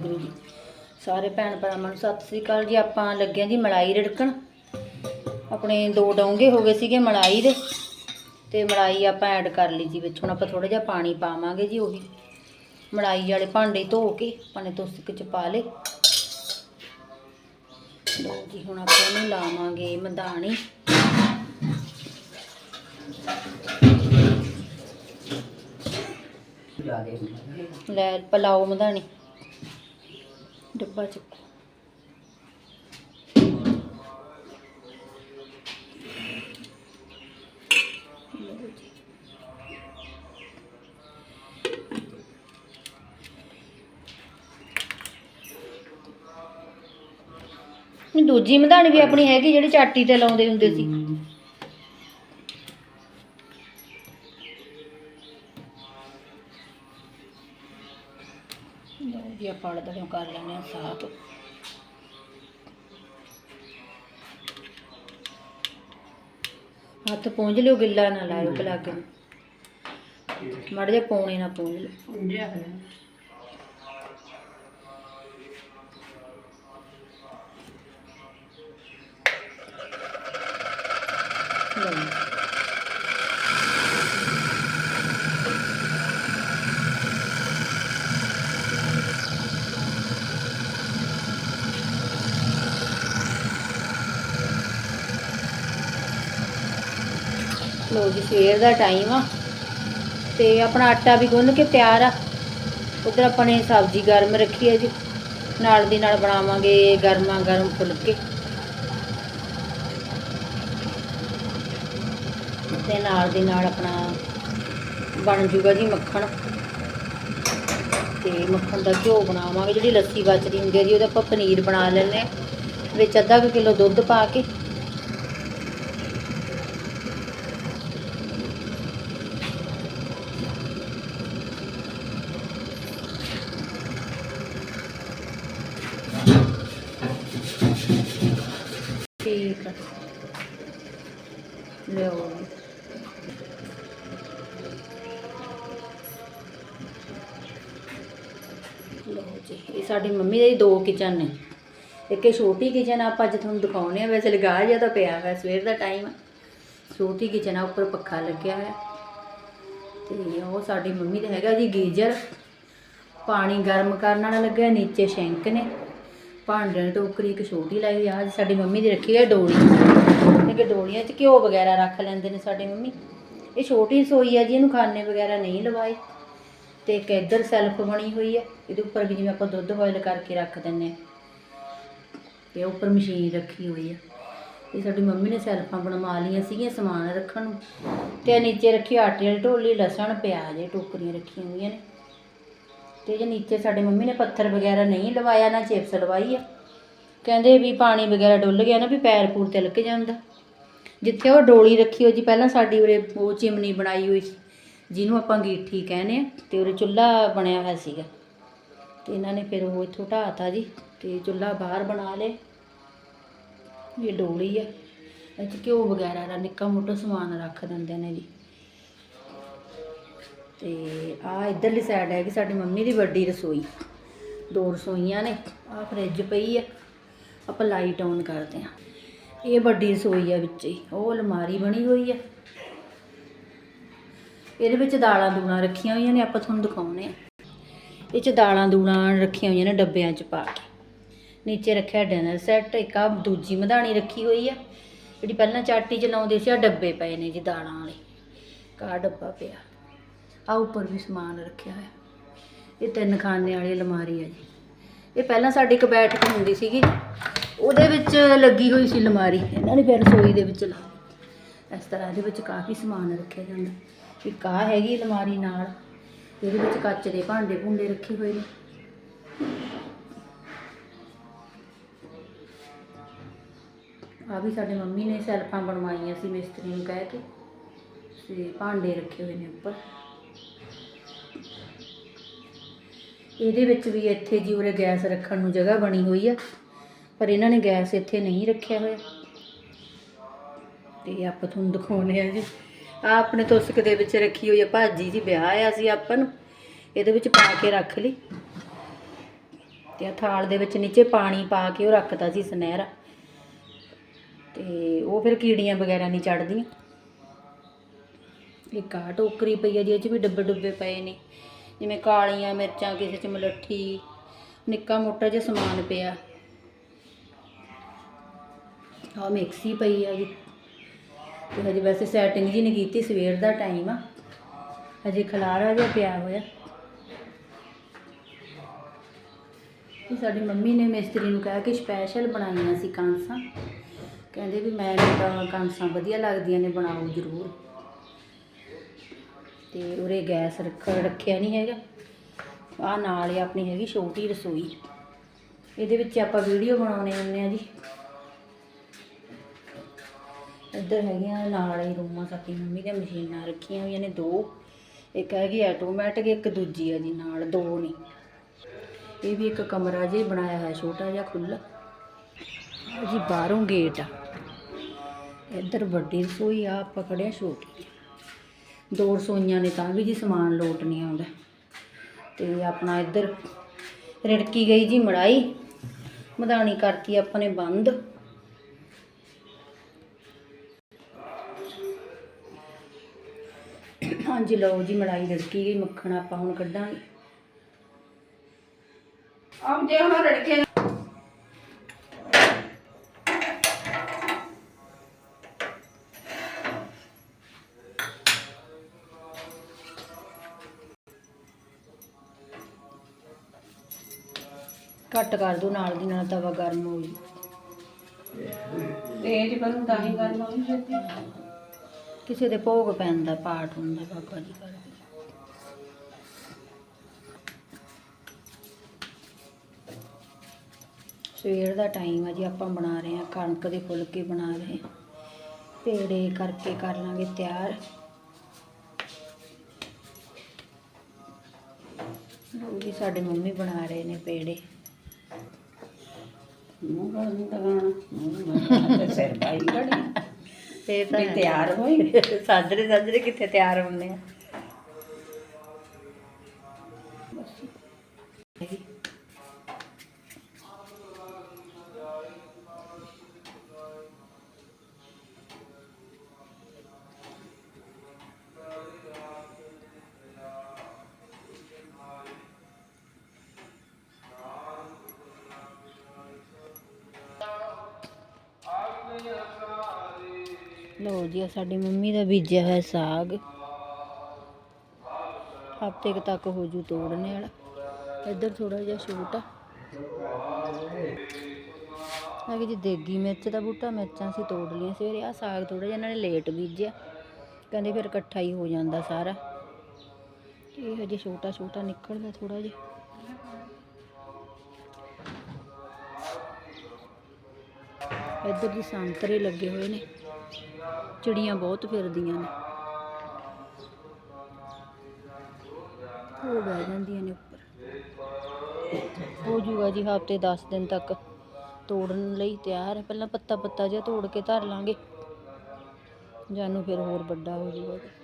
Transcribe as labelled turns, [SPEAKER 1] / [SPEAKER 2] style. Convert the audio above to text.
[SPEAKER 1] ਵਾਹਿਗੁਰੂ ਜੀ ਸਾਰੇ ਭੈਣ ਭਰਾਵਾਂ ਨੂੰ ਸਤਿ ਸ੍ਰੀ ਅਕਾਲ ਜੀ। ਆਪਾਂ ਲੱਗਿਆ ਜੀ ਮਲਾਈ ਰੜਕਣ। ਆਪਣੇ ਦੋ ਡੋਂਗੇ ਹੋ ਗਏ ਸੀਗੇ ਮਲਾਈ ਦੇ। ਤੇ ਮਲਾਈ ਆਪਾਂ ਐਡ ਕਰ ਲਈ ਜੀ ਵਿੱਚ। ਹੁਣ ਆਪਾਂ ਥੋੜਾ ਜਿਹਾ ਪਾਣੀ ਪਾਵਾਂਗੇ ਜੀ ਉਹੀ। ਮਲਾਈ ਵਾਲੇ ਭਾਂਡੇ ਧੋ ਕੇ ਪਾਣੀ ਤੋਂ ਸਿੱਕ ਚ ਪਾ ਲੇ ਲੋ ਜੀ, ਹੁਣ ਆਪਾਂ ਇਹਨੂੰ ਲਾਵਾਂਗੇ ਮਧਾਣੀ ਲੈ, ਪਲਾਓ ਮਧਾਣੀ ਡੱਬਾ ਚੱਕੋ। ਦੂਜੀ ਮਧਾਣੀ ਵੀ ਆਪਣੀ ਹੈਗੀ ਜਿਹੜੀ ਚਾਟੀ ਤੇ ਲਾਉਂਦੇ ਹੁੰਦੇ ਸੀ। ਜੀ ਆਪਾਂ ਅੜਦੜੋਂ ਕਰ ਲੈਂਦੇ ਹਾਂ ਸਾਫ਼ ਹੱਥ ਪੂੰਝ ਲਿਓ ਗਿੱਲਾ ਨਾ ਲਾਇਓ ਪਲੱਗ ਮੜ ਜਾ ਪੌਣੇ ਨਾ ਪੂੰਝ ਲਿਓ। ਲਓ ਜੀ। ਲੋ ਜੀ, ਸਵੇਰ ਦਾ ਟਾਈਮ ਆ। ਤੇ ਆਪਣਾ ਆਟਾ ਵੀ ਗੁੰਨ ਕੇ ਤਿਆਰ ਆ। ਉਧਰ ਆਪਾਂ ਨੇ ਸਬਜ਼ੀ ਗਰਮ ਰੱਖੀ ਹੈ ਜੀ। ਨਾਲ ਦੀ ਨਾਲ ਬਣਾਵਾਂਗੇ ਗਰਮਾ ਗਰਮ ਫੁਲਕੇ। ਤੇ ਨਾਲ ਦੀ ਨਾਲ ਆਪਣਾ ਬਣ ਜੂਗਾ ਜੀ ਮੱਖਣ। ਤੇ ਮੱਖਣ ਦਾ ਘਿਓ ਬਣਾਵਾਂਗੇ। ਜਿਹੜੀ ਲੱਸੀ ਬਚਦੀ ਹੁੰਦੀ ਹੈ ਜੀ, ਉਹਦਾ ਆਪਾਂ ਪਨੀਰ ਬਣਾ ਲੈਂਦੇ ਹਾਂ ਵਿੱਚ ਅੱਧਾ ਕੁ ਕਿਲੋ ਦੁੱਧ ਪਾ ਕੇ ਲਓ ਜੀ ਇਹ ਸਾਡੀ ਮੰਮੀ ਦੇ ਦੋ ਕਿਚਨ ਨੇ। ਇੱਕ ਇਹ ਛੋਟੀ ਕਿਚਨ ਆਪਾਂ ਅੱਜ ਤੁਹਾਨੂੰ ਦਿਖਾਉਣੇ ਆ। ਵੈਸੇ ਲਗਾ ਜਿਆ ਤਾਂ ਪਿਆ ਹੈ ਸਵੇਰ ਦਾ ਟਾਈਮ ਆ। ਛੋਟੀ ਕਿਚਨ ਆ, ਉੱਪਰ ਪੱਖਾ ਲੱਗਿਆ ਹੋਇਆ। ਤੇ ਉਹ ਸਾਡੀ ਮੰਮੀ ਦਾ ਹੈਗਾ ਜੀ ਗੀਜ਼ਰ। ਪਾਣੀ ਗਰਮ ਕਰਨ ਵਾਲਾ ਲੱਗਿਆ, ਨੀਚੇ ਸ਼ੈਂਕ ਨੇ। ਭਾਂਡੇ ਦੀ ਟੋਕਰੀ ਇੱਕ ਛੋਟੀ ਲਾਈ ਆ। ਸਾਡੀ ਮੰਮੀ ਦੀ ਰੱਖੀ ਹੈ ਡੋਲੀ। ਇਹ ਕਿ ਡੋਲੀਆਂ 'ਚ ਘਿਓ ਵਗੈਰਾ ਰੱਖ ਲੈਂਦੇ ਨੇ ਸਾਡੀ ਮੰਮੀ। ਇਹ ਛੋਟੀ ਰਸੋਈ ਆ ਜੀ, ਇਹਨੂੰ ਖਾਣੇ ਵਗੈਰਾ ਨਹੀਂ ਲਵਾਏ। ਤੇ ਇੱਕ ਇੱਧਰ ਸੈਲਫ ਬਣੀ ਹੋਈ ਹੈ, ਇਹਦੇ ਉੱਪਰ ਵੀ ਜਿਵੇਂ ਆਪਾਂ ਦੁੱਧ ਬੋਇਲ ਕਰਕੇ ਰੱਖ ਦਿੰਨੇ ਆ ਤੇ ਉੱਪਰ ਮਸ਼ੀਨ ਰੱਖੀ ਹੋਈ ਆ ਇਹ ਸਾਡੀ ਮੰਮੀ ਨੇ ਸੈਲਫਾਂ ਬਣਵਾ ਲਈਆਂ ਸੀਗੀਆਂ ਸਮਾਨ ਰੱਖਣ ਨੂੰ। ਤੇ ਨੀਚੇ ਰੱਖੀ ਆਟੇ ਵਾਲੀ ਢੋਲੀ, ਲਸਣ, ਪਿਆਜ਼, ਇਹ ਟੋਕਰੀਆਂ ਰੱਖੀਆਂ ਹੋਈਆਂ ਨੇ। ਤੇ ਜੇ ਨੀਚੇ ਸਾਡੇ ਮੰਮੀ ਨੇ ਪੱਥਰ ਵਗੈਰਾ ਨਹੀਂ ਲਵਾਇਆ, ਨਾ ਚਿਪਸ ਲਵਾਈ ਆ। ਕਹਿੰਦੇ ਵੀ ਪਾਣੀ ਵਗੈਰਾ ਡੁੱਲ ਗਿਆ ਨਾ ਵੀ ਪੈਰ ਪੂਰ ਤਿਲਕ ਜਾਂਦਾ। ਜਿੱਥੇ ਉਹ ਡੋਲੀ ਰੱਖੀ ਹੋਈ ਜੀ ਪਹਿਲਾਂ ਸਾਡੀ ਉਰੇ ਉਹ ਚਿਮਨੀ ਬਣਾਈ ਹੋਈ ਸੀ। ਜਿਹਨੂੰ ਆਪਾਂ ਗੀਠੀ ਕਹਿੰਦੇ ਆ, ਤੇ ਉਹਦੇ ਚੁੱਲ੍ਹਾ ਬਣਿਆ ਹੋਇਆ ਸੀਗਾ। ਤੇ ਇਹਨਾਂ ਨੇ ਫਿਰ ਉਹ ਇੱਥੋਂ ਢਾਤਾ ਜੀ, ਤੇ ਚੁੱਲ੍ਹਾ ਬਾਹਰ ਬਣਾ ਲਏ। ਇਹ ਡੋਲੀ ਆ, ਇਹ 'ਚ ਘਿਓ ਵਗੈਰਾ ਦਾ ਨਿੱਕਾ ਮੋਟਾ ਸਮਾਨ ਰੱਖ ਦਿੰਦੇ ਨੇ ਜੀ। ਤੇ ਆ ਇਧਰਲੀ ਸਾਈਡ ਹੈਗੀ ਸਾਡੀ ਮੰਮੀ ਦੀ ਵੱਡੀ ਰਸੋਈ। ਦੋ ਰਸੋਈਆਂ ਨੇ, ਆ ਫਰਿੱਜ ਪਈ ਆ। ਆਪਾਂ ਲਾਈਟ ਆਨ ਕਰਦੇ ਆ ਇਹ ਵੱਡੀ ਰਸੋਈ ਆ ਵਿੱਚ ਹੀ, ਉਹ ਅਲਮਾਰੀ ਬਣੀ ਹੋਈ ਆ। ਇਹਦੇ ਵਿੱਚ ਦਾਲਾਂ ਦੂਲਾਂ ਰੱਖੀਆਂ ਹੋਈਆਂ ਨੇ, ਆਪਾਂ ਤੁਹਾਨੂੰ ਦਿਖਾਉਣੇ ਆ ਇਹ ਚ ਦਾਲਾਂ ਦੂਲਾਂ ਰੱਖੀਆਂ ਹੋਈਆਂ ਨੇ ਡੱਬਿਆਂ ਚ ਪਾ ਕੇ। ਨੀਚੇ ਰੱਖਿਆ ਡਿਨਰ ਸੈੱਟ, ਇੱਕ ਆ ਦੂਜੀ ਮਧਾਣੀ ਰੱਖੀ ਹੋਈ ਆ। ਜਿਹੜੀ ਪਹਿਲਾਂ ਚਾਟੀ ਚ ਲਾਉਂਦੇ ਸੀ ਆ ਡੱਬੇ ਪਏ ਨੇ ਜੀ ਦਾਲਾਂ ਵਾਲੇ। ਕਾ ਡੱਬਾ ਪਿਆ। ਆ ਉੱਪਰ ਵੀ ਸਮਾਨ ਰੱਖਿਆ ਹੋਇਆ। ਇਹ ਤਿੰਨ ਖਾਨੇ ਵਾਲੀ ਅਲਮਾਰੀ ਆ ਜੀ। ਇਹ ਪਹਿਲਾਂ ਸਾਡੀ ਇੱਕ ਬੈਠਕ ਹੁੰਦੀ ਸੀਗੀ ਉਹਦੇ ਵਿੱਚ ਲੱਗੀ ਹੋਈ ਸੀ ਅਲਮਾਰੀ। ਇਹਨਾਂ ਨੇ ਫਿਰ ਰਸੋਈ ਦੇ ਵਿੱਚ ਲਾ ਇਸ ਤਰ੍ਹਾਂ ਇਹਦੇ ਵਿੱਚ ਕਾਫੀ ਸਮਾਨ ਰੱਖਿਆ ਜਾਂਦਾ। ਇੱਕ ਆ ਹੈਗੀ ਅਲਮਾਰੀ ਨਾਲ ਇਹਦੇ ਵਿੱਚ ਕੱਚ ਦੇ ਭਾਂਡੇ ਭੁੰਡੇ ਰੱਖੇ ਹੋਏ ਨੇ। ਆ ਵੀ ਸਾਡੇ ਮੰਮੀ ਨੇ ਸੈਲਫਾਂ ਬਣਵਾਈਆਂ ਸੀ ਮਿਸਤਰੀ ਨੂੰ ਕਹਿ ਕੇ, ਤੇ ਭਾਂਡੇ ਰੱਖੇ ਹੋਏ ਨੇ ਉੱਪਰ। ਇਹਦੇ ਵਿੱਚ ਵੀ ਇੱਥੇ ਜੀ ਉਰੇ ਗੈਸ ਰੱਖਣ ਨੂੰ ਜਗ੍ਹਾ ਬਣੀ ਹੋਈ ਆ, ਪਰ ਇਹਨਾਂ ਨੇ ਗੈਸ ਇੱਥੇ ਨਹੀਂ ਰੱਖਿਆ ਹੋਇਆ। ਤੇ ਆਪਾਂ ਤੁਹਾਨੂੰ ਦਿਖਾਉਣੇ ਆ ਜੀ। ਆ ਆਪਣੇ ਤੁਸਕ ਦੇ ਵਿੱਚ ਰੱਖੀ ਹੋਈ ਆ ਭਾਜੀ ਜੀ, ਵਿਆਹ ਆ ਸੀ ਆਪਾਂ ਨੂੰ। ਇਹਦੇ ਵਿੱਚ ਪਾ ਕੇ ਰੱਖ ਲਈ। ਤੇ ਆ ਥਾਲ ਦੇ ਵਿੱਚ ਨੀਚੇ ਪਾਣੀ ਪਾ ਕੇ ਉਹ ਰੱਖਤਾ ਸੀ ਸੁਨਹਿਰਾ। ਤੇ ਉਹ ਫਿਰ ਕੀੜੀਆਂ ਵਗੈਰਾ ਨਹੀਂ ਚੜਦੀਆਂ। ਇੱਕ ਆ ਟੋਕਰੀ ਪਈ ਆ, ਜਿਹਦੇ 'ਚ ਵੀ ਡੱਬੇ ਡੁੱਬੇ ਪਏ ਨੇ। ਜਿਵੇਂ ਕਾਲੀਆਂ ਮਿਰਚਾਂ, ਕਿਸੇ 'ਚ ਮਲੱਠੀ, ਨਿੱਕਾ ਮੋਟਾ ਜਿਹਾ ਸਮਾਨ ਪਿਆ। ਆ ਮਿਕਸੀ ਪਈ ਆ ਜੀ। ਤੇ ਹਜੇ ਵੈਸੇ ਸੈਟਿੰਗ ਜੀ ਨਹੀਂ ਕੀਤੀ, ਸਵੇਰ ਦਾ ਟਾਈਮ ਆ। ਹਜੇ ਖਲਾਰਾ ਜਿਹਾ ਪਿਆ ਹੋਇਆ। ਇਹ ਸਾਡੀ ਮੰਮੀ ਨੇ ਮਿਸਤਰੀ ਨੂੰ ਕਿਹਾ ਕਿ ਸਪੈਸ਼ਲ ਬਣਾਈਆਂ ਸੀ ਕਾਂਸਾਂ। ਕਹਿੰਦੇ ਵੀ ਮੈਂ ਤਾਂ ਕਾਂਸਾਂ ਵਧੀਆ ਲੱਗਦੀਆਂ ਨੇ, ਬਣਾਓ ਜ਼ਰੂਰ। ਤੇ ਉਰੇ ਗੈਸ ਰੱਖ, ਰੱਖਿਆ ਨਹੀਂ ਹੈਗਾ। ਆ ਨਾਲ ਹੀ ਆਪਣੀ ਹੈਗੀ ਛੋਟੀ ਰਸੋਈ। ਇਹਦੇ ਵਿੱਚ ਆਪਾਂ ਵੀਡੀਓ ਬਣਾਉਣੇ ਹੁੰਦੇ ਆ ਜੀ। ਇੱਧਰ ਹੈਗੀਆਂ, ਨਾਲ ਹੀ ਰੂਮਾਂ ਸਾਡੀ ਮੰਮੀ ਦੀਆਂ ਮਸ਼ੀਨਾਂ ਰੱਖੀਆਂ ਹੋਈਆਂ ਨੇ ਦੋ। ਇੱਕ ਹੈਗੀ ਆਟੋਮੈਟਿਕ ਇੱਕ ਦੂਜੀ ਆ ਜੀ ਨਾਲ, ਦੋ ਨੇ। ਇਹ ਵੀ ਇੱਕ ਕਮਰਾ ਜਿਹਾ ਬਣਾਇਆ ਹੋਇਆ, ਛੋਟਾ ਜਿਹਾ ਖੁੱਲਾ ਜੀ ਬਾਹਰੋਂ ਗੇਟ ਆ। ਇੱਧਰ ਵੱਡੀ ਰਸੋਈ ਆ, ਆਪਾਂ ਖੜਿਆ ਛੋਟੀ ਦੋ ਰਸੋਈਆਂ ਨੇ, ਤਾਂ ਵੀ ਜੀ ਸਮਾਨ ਲੋਟ ਨਹੀਂ ਆਉਂਦਾ। ਤੇ ਆਪਣਾ ਇੱਧਰ ਰਿੜਕੀ ਗਈ ਜੀ ਮੜਾਈ। ਮਧਾਣੀ ਕਰਤੀ ਆਪਾਂ ਨੇ ਬੰਦ। ਹਾਂਜੀ ਲਓ ਜੀ ਮੜਾਈ ਰਿੜਕੀ ਗਈ ਮੱਖਣ ਆਪਾਂ ਹੁਣ ਕੱਢਾਂਗੇ।
[SPEAKER 2] ਆਪ ਜੇ ਹੁਣ ਰੜਕੇ
[SPEAKER 1] ਘੱਟ ਕਰ ਦੋ ਨਾਲ ਦੀ ਨਾਲ ਤਵਾ ਗਰਮ ਹੋ ਜੀ
[SPEAKER 2] ਤੇਜ ਕਰੂੰ ਤਾਂ ਹੀ ਗੱਲ ਹੋਈ ਛੇਤੀ
[SPEAKER 1] ਕਿਸੇ ਦੇ ਭੋਗ ਪੈਂਦਾ, ਪਾਠ ਹੁੰਦਾ ਬਾਬਾ ਜੀ ਦਾ। ਸਵੇਰ ਦਾ ਟਾਈਮ ਆ ਜੀ, ਆਪਾਂ ਬਣਾ ਰਹੇ ਹਾਂ, ਕਣਕ ਦੇ ਫੁਲਕੇ ਬਣਾ ਰਹੇ ਹਾਂ। ਪੇੜੇ ਕਰਕੇ ਕਰ ਲਾਂਗੇ ਤਿਆਰ। ਲਓ ਜੀ, ਸਾਡੇ ਮੰਮੀ ਬਣਾ ਰਹੇ ਨੇ ਪੇੜੇ।
[SPEAKER 2] ਮੂੰਹ ਗੱਲ ਸਿਰ ਪਾਈ
[SPEAKER 1] ਫੇਰ
[SPEAKER 2] ਵੀ ਤਿਆਰ ਹੋਈ
[SPEAKER 1] ਸਾਜਰੇ ਸਾਜਰੇ ਕਿੱਥੇ ਤਿਆਰ ਹੁੰਦੇ ਆ। ਲਓ ਜੀ, ਆਹ ਸਾਡੀ ਮੰਮੀ ਦਾ ਬੀਜਿਆ ਹੋਇਆ ਸਾਗ। ਹਫ਼ਤੇ ਤੱਕ ਹੋ ਜੂ ਤੋੜਨੇ ਵਾਲਾ। ਇੱਧਰ ਥੋੜਾ ਜਿਹਾ ਛੋਟਾ ਆ। ਜੀ ਦੇਗੀ ਮਿਰਚ ਦਾ ਬੂਟਾ, ਮਿਰਚਾਂ ਸੀ ਤੋੜ ਲਈਆਂ ਸਵੇਰੇ। ਆ ਸਾਗ ਥੋੜਾ ਜਿਹਾ ਇਹਨਾਂ ਨੇ ਲੇਟ ਬੀਜਿਆ। ਕਹਿੰਦੇ ਫਿਰ ਇਕੱਠਾ ਹੀ ਹੋ ਜਾਂਦਾ ਸਾਰਾ। ਇਹ ਹਜੇ ਛੋਟਾ ਛੋਟਾ ਨਿਕਲਦਾ ਥੋੜਾ ਜਿਹਾ। ਇੱਧਰ ਜੀ ਸੰਤਰੇ ਲੱਗੇ ਹੋਏ ਨੇ। ਚਿੜੀਆਂ ਬਹੁਤ ਫਿਰਦੀਆਂ ਨੇ। ਉਹ ਬਹਿ ਜਾਂਦੀਆਂ ਨੇ ਉੱਪਰ। ਹੋ ਜੂਗਾ ਜੀ ਹਫ਼ਤੇ 10 ਦਿਨ ਤੱਕ ਤੋੜਨ ਲਈ ਤਿਆਰ ਹੈ। ਪਹਿਲਾਂ ਪੱਤਾ ਪੱਤਾ ਜਿਹਾ ਤੋੜ ਕੇ ਧਰ ਲਾਂਗੇ। ਜਾਨੂੰ ਫਿਰ ਹੋਰ ਵੱਡਾ ਹੋ ਜੂਗਾ। ਜੀ